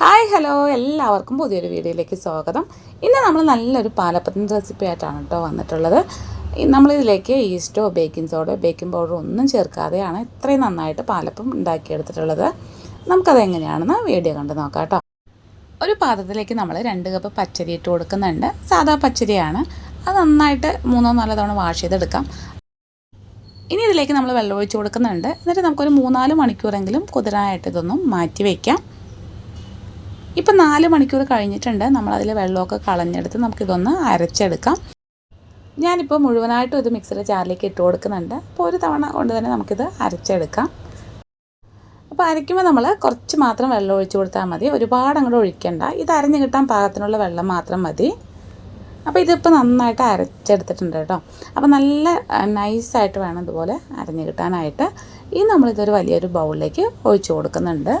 Hi hello. എല്ലാവർക്കും പുതിയൊരു വീഡിയോയിലേക്ക് സ്വാഗതം. ഇന്ന് നമ്മൾ നല്ലൊരു പാലപ്പത്തിൻ റെസിപ്പി ആയിട്ടാണ് കേട്ടോ വന്നിട്ടുള്ളത്. നമ്മളിതിലേക്ക് ഈസ്റ്റോ ബേക്കിംഗ് സോഡോ ബേക്കിംഗ് പൗഡറോ ഒന്നും ചേർക്കാതെയാണ് ഇത്രയും നന്നായിട്ട് പാലപ്പം ഉണ്ടാക്കിയെടുത്തിട്ടുള്ളത്. നമുക്കത് എങ്ങനെയാണെന്ന് വീഡിയോ കണ്ട് നോക്കാം കേട്ടോ. ഒരു പാത്രത്തിലേക്ക് നമ്മൾ രണ്ട് കപ്പ് പച്ചരി ഇട്ട് കൊടുക്കുന്നുണ്ട്. സാധാ പച്ചരിയാണ്. അത് നന്നായിട്ട് മൂന്നോ നാലോ തവണ വാഷ് ചെയ്തെടുക്കാം. ഇനി ഇതിലേക്ക് നമ്മൾ വെള്ളം ഒഴിച്ച് കൊടുക്കുന്നുണ്ട്. എന്നിട്ട് നമുക്കൊരു മൂന്നാൽ മണിക്കൂറെങ്കിലും കുതിരാനായിട്ട് ഇതൊന്നും മാറ്റി വയ്ക്കാം ഇപ്പം നാല് മണിക്കൂർ കഴിഞ്ഞിട്ടുണ്ട്. നമ്മളതിൽ വെള്ളമൊക്കെ കളഞ്ഞെടുത്ത് നമുക്കിതൊന്ന് അരച്ചെടുക്കാം. ഞാനിപ്പോൾ മുഴുവനായിട്ടും ഇത് മിക്സിയുടെ ജാറിലേക്ക് ഇട്ട് കൊടുക്കുന്നുണ്ട്. അപ്പോൾ ഒരു തവണ കൊണ്ട് തന്നെ നമുക്കിത് അരച്ചെടുക്കാം. അപ്പോൾ അരയ്ക്കുമ്പോൾ നമ്മൾ കുറച്ച് മാത്രം വെള്ളം ഒഴിച്ച് കൊടുത്താൽ മതി. ഒരുപാട് അങ്ങോട്ട് ഒഴിക്കണ്ട. ഇത് അരഞ്ഞു കിട്ടാൻ പാകത്തിനുള്ള വെള്ളം മാത്രം മതി. അപ്പോൾ ഇതിപ്പോൾ നന്നായിട്ട് അരച്ചെടുത്തിട്ടുണ്ട് കേട്ടോ. അപ്പോൾ നല്ല നൈസായിട്ട് വേണം ഇതുപോലെ അരഞ്ഞു കിട്ടാനായിട്ട്. ഇനി നമ്മളിതൊരു വലിയൊരു ബൗളിലേക്ക് ഒഴിച്ചു കൊടുക്കുന്നുണ്ട്.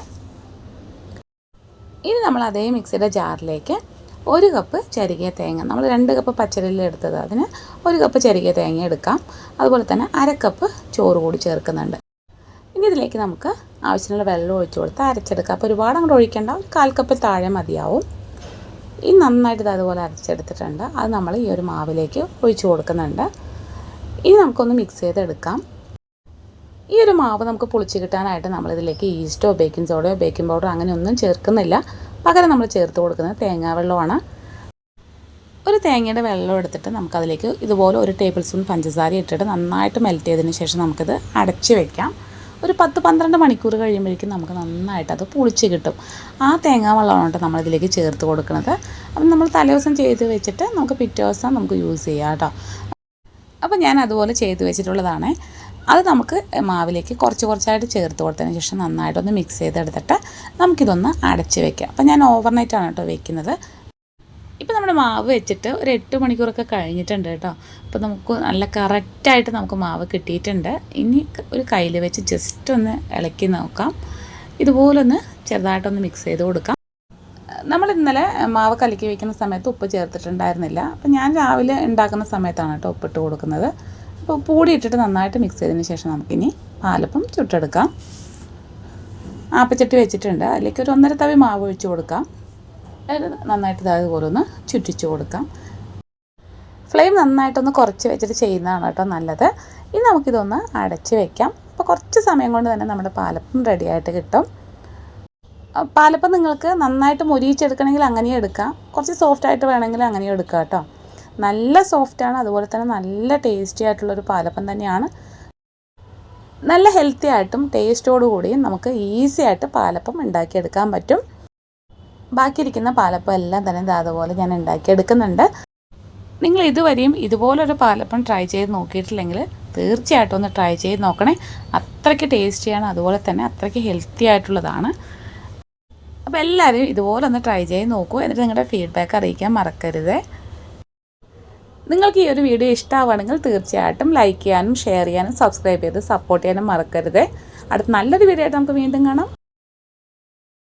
ഇനി നമ്മൾ അതേ മിക്സിയുടെ ജാറിലേക്ക് ഒരു കപ്പ് ചെറുകിയ തേങ്ങ നമ്മൾ രണ്ട് കപ്പ് പച്ചരിയിൽ എടുത്തത് അതിന് ഒരു കപ്പ് ചെറുകിയ തേങ്ങ എടുക്കാം. അതുപോലെ തന്നെ അര കപ്പ് ചോറ് കൂടി ചേർക്കുന്നുണ്ട്. ഇനി ഇതിലേക്ക് നമുക്ക് ആവശ്യമുള്ള വെള്ളം ഒഴിച്ചു കൊടുത്ത് അരച്ചെടുക്കാം. അപ്പോൾ ഒരുപാട് അങ്ങോട്ട് ഒഴിക്കേണ്ട ഒരു കാൽ കപ്പ് താഴെ മതിയാവും. ഈ നന്നായിട്ട് ഇത് അതുപോലെ അരച്ചെടുത്തിട്ടുണ്ട്. അത് നമ്മൾ ഈ ഒരു മാവിലേക്ക് ഒഴിച്ചു കൊടുക്കുന്നുണ്ട്. ഇനി നമുക്കൊന്ന് മിക്സ് ചെയ്തെടുക്കാം. ഈ ഒരു മാവ് നമുക്ക് പൊളിച്ച് കിട്ടാനായിട്ട് നമ്മളിതിലേക്ക് ഈസ്റ്റോ ബേക്കിംഗ് സോഡയോ ബേക്കിംഗ് പൗഡറോ അങ്ങനെ ഒന്നും ചേർക്കുന്നില്ല. പകരം നമ്മൾ ചേർത്ത് കൊടുക്കുന്നത് തേങ്ങാ വെള്ളമാണ് ഒരു തേങ്ങയുടെ വെള്ളം എടുത്തിട്ട് നമുക്കതിലേക്ക് ഇതുപോലെ ഒരു ടേബിൾ സ്പൂൺ പഞ്ചസാര ഇട്ടിട്ട് നന്നായിട്ട് മെൽറ്റ് ചെയ്തതിന് ശേഷം നമുക്കിത് അടച്ച് വെക്കാം. ഒരു പത്ത് പന്ത്രണ്ട് മണിക്കൂർ കഴിയുമ്പോഴേക്കും നമുക്ക് നന്നായിട്ട് അത് പുളിച്ച് കിട്ടും. ആ തേങ്ങാ വെള്ളമാണ് നമ്മളിതിലേക്ക് ചേർത്ത് കൊടുക്കുന്നത്. അപ്പം നമ്മൾ തലേദിവസം ചെയ്ത് വെച്ചിട്ട് നമുക്ക് പിറ്റേ ദിവസം നമുക്ക് യൂസ് ചെയ്യാം കേട്ടോ. അപ്പോൾ ഞാൻ അതുപോലെ ചെയ്ത് വെച്ചിട്ടുള്ളതാണ്. അത് നമുക്ക് മാവിലേക്ക് കുറച്ച് കുറച്ചായിട്ട് ചേർത്ത് കൊടുത്തതിന് ശേഷം നന്നായിട്ടൊന്ന് മിക്സ് ചെയ്തെടുത്തിട്ട് നമുക്കിതൊന്ന് അടച്ച് വെക്കാം. അപ്പോൾ ഞാൻ ഓവർനൈറ്റാണ് കേട്ടോ വെക്കുന്നത്. ഇപ്പോൾ നമ്മുടെ മാവ് വെച്ചിട്ട് ഒരു എട്ട് മണിക്കൂറൊക്കെ കഴിഞ്ഞിട്ടുണ്ട് കേട്ടോ. അപ്പോൾ നമുക്ക് നല്ല കറക്റ്റായിട്ട് നമുക്ക് മാവ് കിട്ടിയിട്ടുണ്ട്. ഇനി ഒരു കയ്യിൽ വെച്ച് ജസ്റ്റ് ഒന്ന് ഇളക്കി നോക്കാം. ഇതുപോലൊന്ന് ചെറുതായിട്ടൊന്ന് മിക്സ് ചെയ്ത് കൊടുക്കാം. നമ്മൾ ഇന്നലെ മാവ് കലക്കി വയ്ക്കുന്ന സമയത്ത് ഉപ്പ് ചേർത്തിട്ടുണ്ടായിരുന്നില്ല. അപ്പോൾ ഞാൻ രാവിലെ ഉണ്ടാക്കുന്ന സമയത്താണ് കേട്ടോ ഉപ്പിട്ട് കൊടുക്കുന്നത്. അപ്പോൾ പൂടി ഇട്ടിട്ട് നന്നായിട്ട് മിക്സ് ചെയ്തതിന് ശേഷം നമുക്കിനി പാലപ്പം ചുട്ടെടുക്കാം. ആപ്പച്ചട്ടി വെച്ചിട്ടുണ്ട്. അതിലേക്ക് ഒരു ഒന്നര തവി മാവ് ഒഴിച്ച് കൊടുക്കാം. നന്നായിട്ട് പോലെ ഒന്ന് ചുറ്റിച്ച് കൊടുക്കാം. ഫ്ലെയിം നന്നായിട്ടൊന്ന് കുറച്ച് വെച്ചിട്ട് ചെയ്യുന്നതാണ് കേട്ടോ നല്ലത്. ഇനി നമുക്കിതൊന്ന് അടച്ച് വെക്കാം. അപ്പോൾ കുറച്ച് സമയം കൊണ്ട് തന്നെ നമ്മുടെ പാലപ്പം റെഡിയായിട്ട് കിട്ടും. പാലപ്പം നിങ്ങൾക്ക് നന്നായിട്ട് മുരിയിച്ചെടുക്കണമെങ്കിൽ അങ്ങനെയും എടുക്കാം. കുറച്ച് സോഫ്റ്റായിട്ട് വേണമെങ്കിൽ അങ്ങനെയും എടുക്കാം കേട്ടോ. നല്ല സോഫ്റ്റാണ് അതുപോലെ തന്നെ നല്ല ടേസ്റ്റി ആയിട്ടുള്ളൊരു പാലപ്പം തന്നെയാണ്. നല്ല ഹെൽത്തി ആയിട്ടും ടേസ്റ്റോടു കൂടിയും നമുക്ക് ഈസി ആയിട്ട് പാലപ്പം ഉണ്ടാക്കിയെടുക്കാൻ പറ്റും. ബാക്കിയിരിക്കുന്ന പാലപ്പം എല്ലാം തന്നെ അതുപോലെ ഞാൻ ഉണ്ടാക്കിയെടുക്കുന്നുണ്ട്. നിങ്ങൾ ഇതുവരെയും ഇതുപോലൊരു പാലപ്പം ട്രൈ ചെയ്ത് നോക്കിയിട്ടില്ലെങ്കിൽ തീർച്ചയായിട്ടും ഒന്ന് ട്രൈ ചെയ്ത് നോക്കണേ. അത്രയ്ക്ക് ടേസ്റ്റിയാണ് അതുപോലെ തന്നെ അത്രയ്ക്ക് ഹെൽത്തി ആയിട്ടുള്ളതാണ്. അപ്പോൾ എല്ലാവരും ഇതുപോലെ ഒന്ന് ട്രൈ ചെയ്ത് നോക്കൂ എന്നിട്ട് നിങ്ങളുടെ ഫീഡ്ബാക്ക് അറിയിക്കാൻ മറക്കരുത്. നിങ്ങൾക്ക് ഈ ഒരു വീഡിയോ ഇഷ്ടമാവുകയാണെങ്കിൽ തീർച്ചയായിട്ടും ലൈക്ക് ചെയ്യാനും ഷെയർ ചെയ്യാനും സബ്സ്ക്രൈബ് ചെയ്ത് സപ്പോർട്ട് ചെയ്യാനും മറക്കരുത്. അടുത്ത നല്ലൊരു വീഡിയോ ആയിട്ട് നമുക്ക് വീണ്ടും കാണാം.